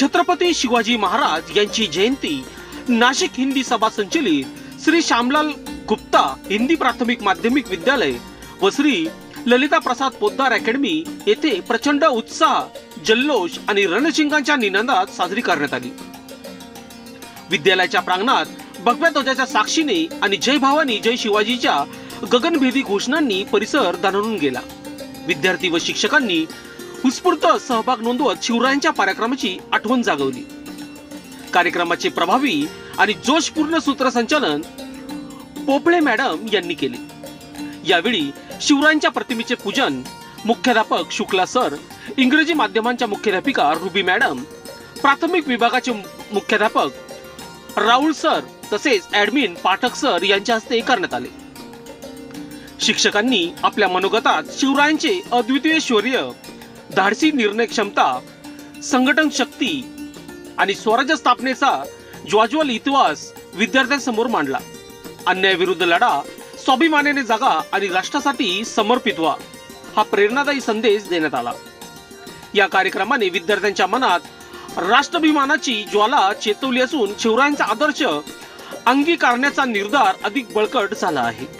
छत्रपती शिवाजी महाराज यांची जयंती नाशिक हिंदी सभा संचलित श्री श्यामलाल गुप्ता हिंदी प्राथमिक माध्यमिक विद्यालय व श्री ललिता प्रसाद पोद्दार अकॅडमी येथे प्रचंड उत्साह जल्लोष आणि रणशिंगांच्या निनादात साजरी करण्यात आली. विद्यालयाच्या प्रांगणात भगव्या ध्वजाच्या साक्षीने आणि जय भावानी जय शिवाजीच्या गगनभेदी घोषणांनी परिसर दणाणून गेला. विद्यार्थी व शिक्षकांनी उत्स्फूर्त सहभाग नोंदवत शिवरायांच्या पराक्रमाची आठवण जागवली. कार्यक्रमाचे प्रभावी आणि जोशपूर्ण सूत्रसंचालन पोपळे मॅडम यांनी केले. यावेळी शिवरायांच्या प्रतिमेचे पूजन मुख्याध्यापक शुक्ला सर इंग्रजी माध्यमांच्या मुख्याध्यापिका रुबी मॅडम प्राथमिक विभागाचे मुख्याध्यापक राहुल सर तसेच ऍडमिन पाठक सर यांच्या हस्ते करण्यात आले. शिक्षकांनी आपल्या मनोगतात शिवरायांचे अद्वितीय शौर्य धाडसी निर्णय क्षमता संघटन शक्ती आणि स्वराज्य स्थापनेचा ज्वाज्वल इतिहास विद्यार्थ्यांसमोर मांडला. अन्यायाविरुद्ध लढा स्वाभिमानाने जागा आणि राष्ट्रासाठी समर्पित व्हा हा प्रेरणादायी संदेश देण्यात आला. या कार्यक्रमाने विद्यार्थ्यांच्या मनात राष्ट्राभिमानाची ज्वाला चेतवली असून शिवरायांचा आदर्श अंगीकारण्याचा निर्धार अधिक बळकट झाला आहे.